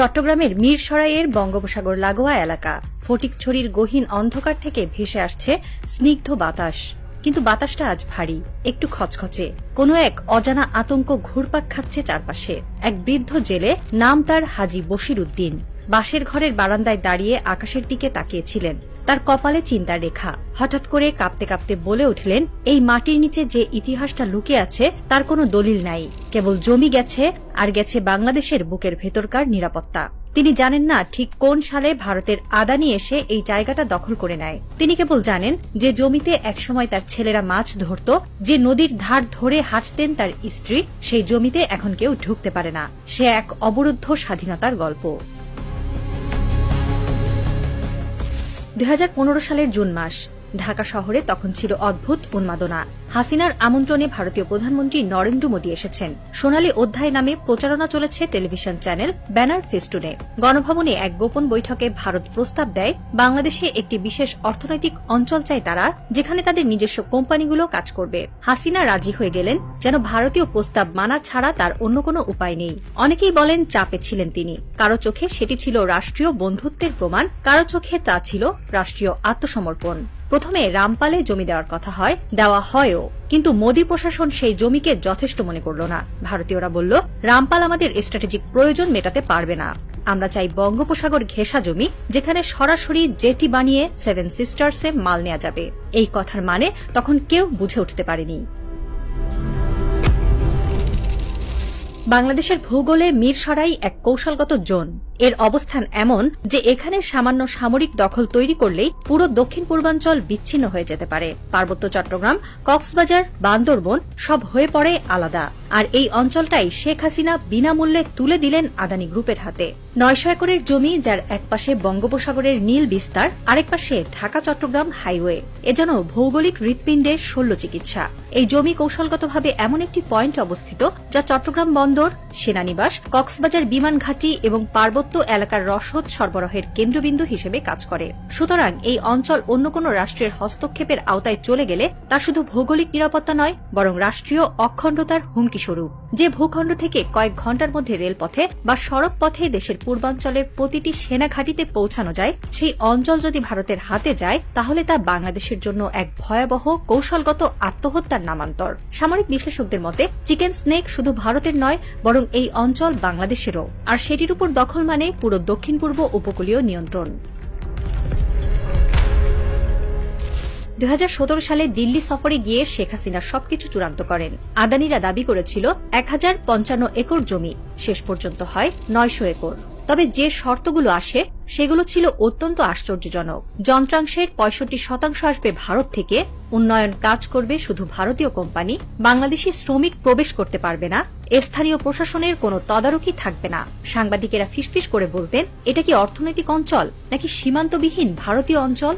চট্টগ্রামের মীরসরাইয়ের বঙ্গোপসাগর লাগোয়া এলাকা। ফটিকছড়ির গহীন অন্ধকার থেকে ভেসে আসছে স্নিগ্ধ বাতাস। কিন্তু বাতাসটা আজ ভারী, একটু খচখচে। কোন এক অজানা আতঙ্ক ঘুরপাক খাচ্ছে চারপাশে। এক বৃদ্ধ জেলে নাম তার হাজি বশির উদ্দিন বাসের ঘরের বারান্দায় দাঁড়িয়ে আকাশের দিকে তাকিয়েছিলেন। তার কপালে চিন্তার রেখা। হঠাৎ করে কাঁপতে কাঁপতে বলে উঠলেন, এই মাটির নিচে যে ইতিহাসটা লুকে আছে, তার কোনো দলিল নাই। কেবল জমি গেছে, আর গেছে বাংলাদেশের বুকের ভেতরকার নিরাপত্তা। তিনি জানেন না ঠিক কোন সালে ভারতের আদানি এসে এই জায়গাটা দখল করে নেয়। তিনি কেবল জানেন যে জমিতে একসময় তার ছেলেরা মাছ ধরত, যে নদীর ধার ধরে হাঁটতেন তার স্ত্রী, সেই জমিতে এখন কেউ ঢুকতে পারে না। সে এক অবরুদ্ধ স্বাধীনতার গল্প। দু হাজার পনেরো সালের জুন মাস। ঢাকা শহরে তখন ছিল অদ্ভুত উন্মাদনা। হাসিনার আমন্ত্রণে ভারতীয় প্রধানমন্ত্রী নরেন্দ্র মোদী এসেছেন। সোনালী অধ্যায় নামে প্রচারণা চলেছে টেলিভিশন চ্যানেল ব্যানার ফেস্টুনে। গণভবনে এক গোপন বৈঠকে ভারত প্রস্তাব দেয়, বাংলাদেশে একটি বিশেষ অর্থনৈতিক অঞ্চল চায় তারা, যেখানে তাদের নিজস্ব কোম্পানিগুলো কাজ করবে। হাসিনা রাজি হয়ে গেলেন, যেন ভারতীয় প্রস্তাব মানা ছাড়া তার অন্য কোনো উপায় নেই। অনেকেই বলেন চাপে ছিলেন তিনি। কারও চোখে সেটি ছিল রাষ্ট্রীয় বন্ধুত্বের প্রমাণ, কারও চোখে তা ছিল রাষ্ট্রীয় আত্মসমর্পণ। প্রথমে রামপালে জমি দেওয়ার কথা হয়, দেওয়া হয়ও। কিন্তু মোদী প্রশাসন সেই জমিকে যথেষ্ট মনে করল না। ভারতীয়রা বলল, রামপাল আমাদের স্ট্র্যাটেজিক প্রয়োজন মেটাতে পারবে না। আমরা চাই বঙ্গোপসাগর ঘেঁষা জমি, যেখানে সরাসরি জেটি বানিয়ে সেভেন সিস্টার্সে মাল নেওয়া যাবে। এই কথার মানে তখন কেউ বুঝে উঠতে পারেনি। বাংলাদেশের ভূগোলে মিরসরাই এক কৌশলগত জোন। এর অবস্থান এমন যে এখানে সামান্য সামরিক দখল তৈরি করলেই পুরো দক্ষিণ পূর্বাঞ্চল বিচ্ছিন্ন হয়ে যেতে পারে। পার্বত্য চট্টগ্রাম, কক্সবাজার, বান্দরবন সব হয়ে পড়ে আলাদা। আর এই অঞ্চলটাই শেখ হাসিনা বিনামূল্যে তুলে দিলেন আদানি গ্রুপের হাতে। নয়শ একরের জমি যার একপাশে বঙ্গোপসাগরের নীল বিস্তার, আরেক পাশে ঢাকা চট্টগ্রাম হাইওয়ে। এ যেন ভৌগোলিক হৃৎপিণ্ডের শল্য চিকিৎসা। এই জমি কৌশলগতভাবে এমন একটি পয়েন্ট অবস্থিত যা চট্টগ্রাম বন্দর, সেনানিবাস, কক্সবাজার বিমান ঘাঁটি এবং পার্বত্য এলাকার রসদ সরবরাহের কেন্দ্রবিন্দু হিসেবে কাজ করে। সুতরাং এই অঞ্চল অন্য কোনো রাষ্ট্রের হস্তক্ষেপের আওতায় চলে গেলে তা শুধু ভৌগোলিক নিরাপত্তা নয়, বরং রাষ্ট্রীয় অখণ্ডতার হুমকি স্বরূপ। যে ভূখণ্ড থেকে কয়েক ঘণ্টার মধ্যে রেলপথে বা সড়ক পথে দেশের পূর্বাঞ্চলের প্রতিটি সেনা ঘাঁটিতে পৌঁছানো যায়, সেই অঞ্চল যদি ভারতের হাতে যায়, তাহলে তা বাংলাদেশের জন্য এক ভয়াবহ, কৌশলগত আত্মহত্যার নামান্তর। সামরিক বিশ্লেষকদের মতে, চিকেন স্নেক শুধু ভারতের নয়, বরং এই অঞ্চল বাংলাদেশেরও। আর সেটির উপর দখল মানে পুরো দক্ষিণ পূর্ব উপকূলীয় নিয়ন্ত্রণ। দু হাজার সতেরো সালে দিল্লি সফরে গিয়ে শেখ হাসিনা সবকিছু চূড়ান্ত করেন। আদানিরা দাবি করেছিল, এক হাজার পঞ্চান্ন একর জমি শেষ পর্যন্ত হয় নয়শো একর। তবে যে শর্তগুলো আসে, সেগুলো ছিল অত্যন্ত আশ্চর্যজনক। যন্ত্রাংশের পঁয়ষট্টি শতাংশ আসবে ভারত থেকে, উন্নয়ন কাজ করবে শুধু ভারতীয় কোম্পানি, বাংলাদেশি শ্রমিক প্রবেশ করতে পারবে না, স্থানীয় প্রশাসনের কোনো তদারকি থাকবে না। সাংবাদিকেরা ফিসফিস করে বলতেন, এটা কি অর্থনৈতিক অঞ্চল, নাকি সীমান্তবিহীন ভারতীয় অঞ্চল?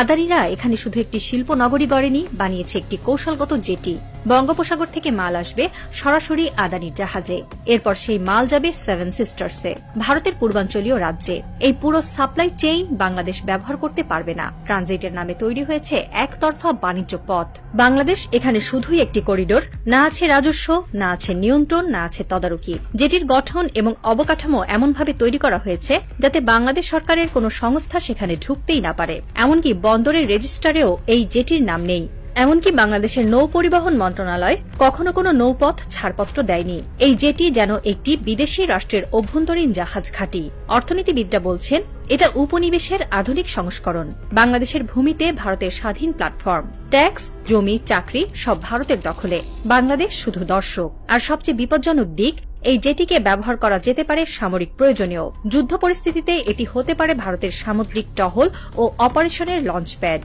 আদানিরা এখানে শুধু একটি শিল্প নগরী গড়েনি, বানিয়েছে একটি কৌশলগত জেটি। বঙ্গোপসাগর থেকে মাল আসবে সরাসরি আদানির জাহাজে। এরপর সেই মাল যাবে সেভেন সিস্টার্সে ভারতের পূর্বাঞ্চলীয় রাজ্যে। এই পুরো সাপ্লাই চেইন বাংলাদেশ ব্যবহার করতে পারবে না। ট্রানজিটের নামে তৈরি হয়েছে একতরফা বাণিজ্য পথ। বাংলাদেশ এখানে শুধুই একটি করিডোর না আছে রাজস্ব, না আছে নিয়ন্ত্রণ, না আছে তদারকি। যেটির গঠন এবং অবকাঠামো এমনভাবে তৈরি করা হয়েছে যাতে বাংলাদেশ সরকারের কোনো সংস্থা সেখানে ঢুকতেই না পারে। এমনকি বন্দরের রেজিস্টারেও এই জেটির নাম নেই। এমনকি বাংলাদেশের নৌ পরিবহন মন্ত্রণালয় কখনো কোনো নৌপথ ছাড়পত্র দেয়নি। এই জেটি যেন একটি বিদেশি রাষ্ট্রের অভ্যন্তরীণ জাহাজ ঘাঁটি। অর্থনীতিবিদরা বলছেন, এটা উপনিবেশের আধুনিক সংস্করণ। বাংলাদেশের ভূমিতে ভারতের স্বাধীন প্ল্যাটফর্ম। ট্যাক্স, জমি, চাকরি সব ভারতের দখলে। বাংলাদেশ শুধু দর্শক। আর সবচেয়ে বিপজ্জনক দিক, এই জেটিকে ব্যবহার করা যেতে পারে সামরিক প্রয়োজনীয়। যুদ্ধ পরিস্থিতিতে এটি হতে পারে ভারতের সামুদ্রিক টহল ও অপারেশনের লঞ্চপ্যাড।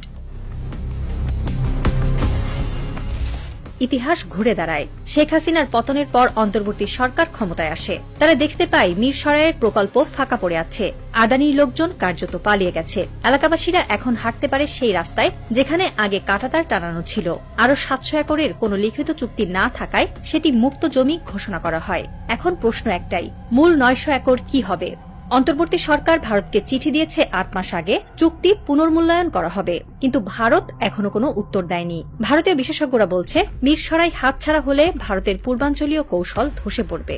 ইতিহাস ঘুরে দাঁড়ায়। শেখ হাসিনার পতনের পর অন্তর্বর্তী সরকার ক্ষমতায় আসে। তারা দেখতে পায় মিরসরাইয়ের প্রকল্প ফাঁকা পড়ে আছে। আদানির লোকজন কার্যত পালিয়ে গেছে। এলাকাবাসীরা এখন হাঁটতে পারে সেই রাস্তায়, যেখানে আগে কাটাতার টানানো ছিল। আরও সাতশো একরের কোনো লিখিত চুক্তি না থাকায় সেটি মুক্ত জমি ঘোষণা করা হয়। এখন প্রশ্ন একটাই, মূল নয়শো একর কি হবে? অন্তর্বর্তী সরকার ভারতকে চিঠি দিয়েছে আট মাস আগে, চুক্তি পুনর্মূল্যায়ন করা হবে, কিন্তু ভারত এখনও কোনো উত্তর দেয়নি। ভারতীয় বিশেষজ্ঞরা বলছে মিরসরাই হাতছাড়া হলে ভারতের পূর্বাঞ্চলীয় কৌশল ধসে পড়বে।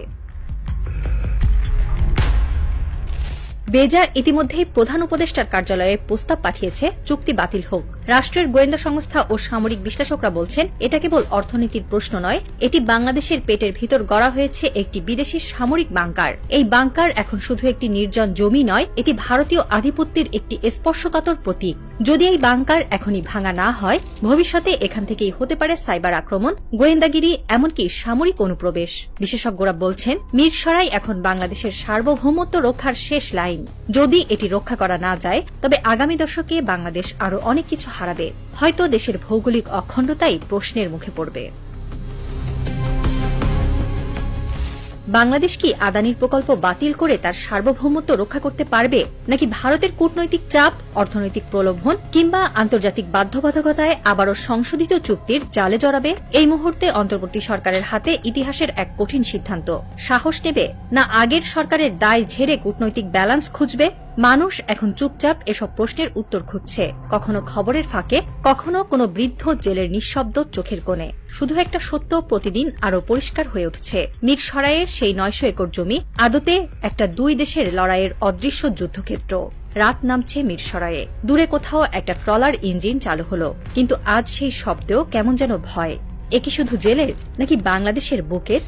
বেজা ইতিমধ্যেই প্রধান উপদেষ্টার কার্যালয়ে প্রস্তাব পাঠিয়েছে, চুক্তি বাতিল হোক। রাষ্ট্রের গোয়েন্দা সংস্থা ও সামরিক বিশ্লেষকরা বলছেন, এটা কেবল অর্থনীতির প্রশ্ন নয়, এটি বাংলাদেশের পেটের ভিতর গড়া হয়েছে একটি বিদেশি সামরিক বাংকার। এই বাংকার এখন শুধু একটি নির্জন জমি নয়, এটি ভারতীয় আধিপত্যের একটি স্পর্শকাতর প্রতীক। যদি এই বাংকার এখনই ভাঙা না হয়, ভবিষ্যতে এখান থেকেই হতে পারে সাইবার আক্রমণ, গোয়েন্দাগিরি, এমনকি সামরিক অনুপ্রবেশ। বিশেষজ্ঞরা বলছেন, মিরসরাই এখন বাংলাদেশের সার্বভৌমত্ব রক্ষার শেষ লাইন। যদি এটি রক্ষা করা না যায়, তবে আগামী দশকে বাংলাদেশ আরও অনেক কিছু হারাবে। হয়তো দেশের ভৌগোলিক অখণ্ডতাই প্রশ্নের মুখে পড়বে। বাংলাদেশ কি আদানির প্রকল্প বাতিল করে তার সার্বভৌমত্ব রক্ষা করতে পারবে? নাকি ভারতের কূটনৈতিক চাপ, অর্থনৈতিক প্রলোভন কিংবা আন্তর্জাতিক বাধ্যবাধকতায় আবারও সংশোধিত চুক্তির জালে জড়াবে? এই মুহূর্তে অন্তর্বর্তী সরকারের হাতে ইতিহাসের এক কঠিন সিদ্ধান্ত। সাহস নেবে? না আগের সরকারের দায় ঝেড়ে কূটনৈতিক ব্যালান্স খুঁজবে? মানুষ এখন চুপচাপ এসব প্রশ্নের উত্তর খুঁজছে। কখনো খবরের ফাঁকে, কখনো কোনো বৃদ্ধ জেলের নিঃশব্দ চোখের কোণে। শুধু একটা সত্য প্রতিদিন আরও পরিষ্কার হয়ে উঠছে। মিরসরাইয়ের সেই নয়শো একর জমি, আদতে একটা দুই দেশের লড়াইয়ের অদৃশ্য যুদ্ধক্ষেত্র। রাত নামছে মিরসরাইয়ে। দূরে কোথাও একটা ট্রলার ইঞ্জিন চালু হলো। কিন্তু আজ সেই শব্দেও কেমন যেন ভয়। এ কি শুধু জেলের, নাকি বাংলাদেশের বুকের?